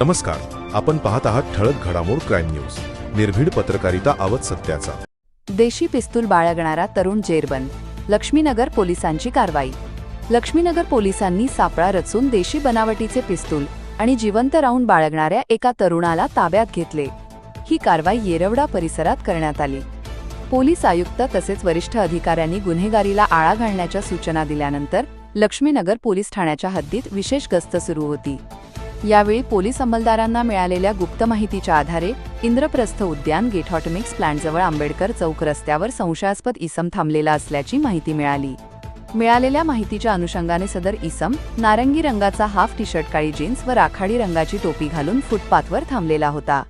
नमस्कार आपण पाहत आहात ठळक घडामोड क्राईम न्यूज. निर्भीड पत्रकारिता आवत सत्याचा. देशी पिस्तूल बाळगणारा तरुण जेरबंद लक्ष्मीनगर पोलिसांची कारवाई. लक्ष्मीनगर पोलिसांनी सापळा रचून देशी बनावटीचे पिस्तूल आणि जिवंत राऊंड बाळगणाऱ्या एका तरुणाला ताब्यात घेतले. ही कारवाई येरवडा परिसरात करण्यात आली. पोलीस आयुक्त तसेच वरिष्ठ अधिकाऱ्यांनी गुन्हेगारीला आळा घालण्याच्या सूचना दिल्यानंतर लक्ष्मीनगर पोलीस ठाण्याच्या हद्दीत विशेष गस्त सुरू होती. यावेळी पोलीस अंमलदारांना मिळालेल्या गुप्त माहितीच्या आधारे इंद्रप्रस्थ उद्यान गेट ऑटोमिक्स प्लांटजवळ आंबेडकर चौक रस्त्यावर संशयास्पद इसम थांबलेला असल्याची माहिती मिळाली. मिळालेल्या माहितीच्या अनुषंगाने सदर इसम नारंगी रंगाचा हाफ टी शर्ट काळी जीन्स व राखाडी रंगाची टोपी घालून फुटपाथवर थांबलेला होता.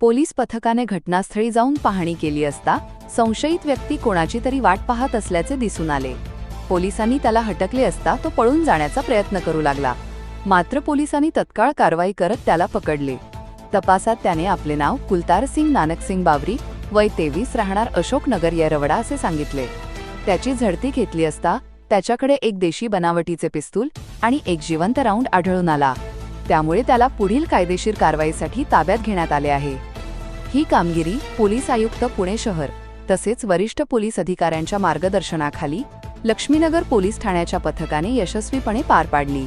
पोलीस पथकाने घटनास्थळी जाऊन पाहणी केली असता संशयित व्यक्ती कोणाची तरी वाट पाहत असल्याचे दिसून आले. पोलिसांनी त्याला हटकले असता तो पळून जाण्याचा प्रयत्न करू लागला. मात्र पोलिसांनी तत्काळ कारवाई करत त्याला पकडले. तपासात त्याने आपले नाव कुलतार सिंग नानक सिंग बावरी वय तेवीस राहणार अशोकनगर येरवडा असे सांगितले. त्याची झडती घेतली असता त्याच्याकडे एक देशी बनावटीचे पिस्तूल आणि एक जिवंत राऊंड आढळून आला. त्यामुळे त्याला पुढील कायदेशीर कारवाईसाठी ताब्यात घेण्यात आले आहे. ही कामगिरी पोलीस आयुक्त पुणे शहर तसेच वरिष्ठ पोलीस अधिकाऱ्यांच्या मार्गदर्शनाखाली लक्ष्मीनगर पोलीस ठाण्याच्या पथकाने यशस्वीपणे पार पाडली.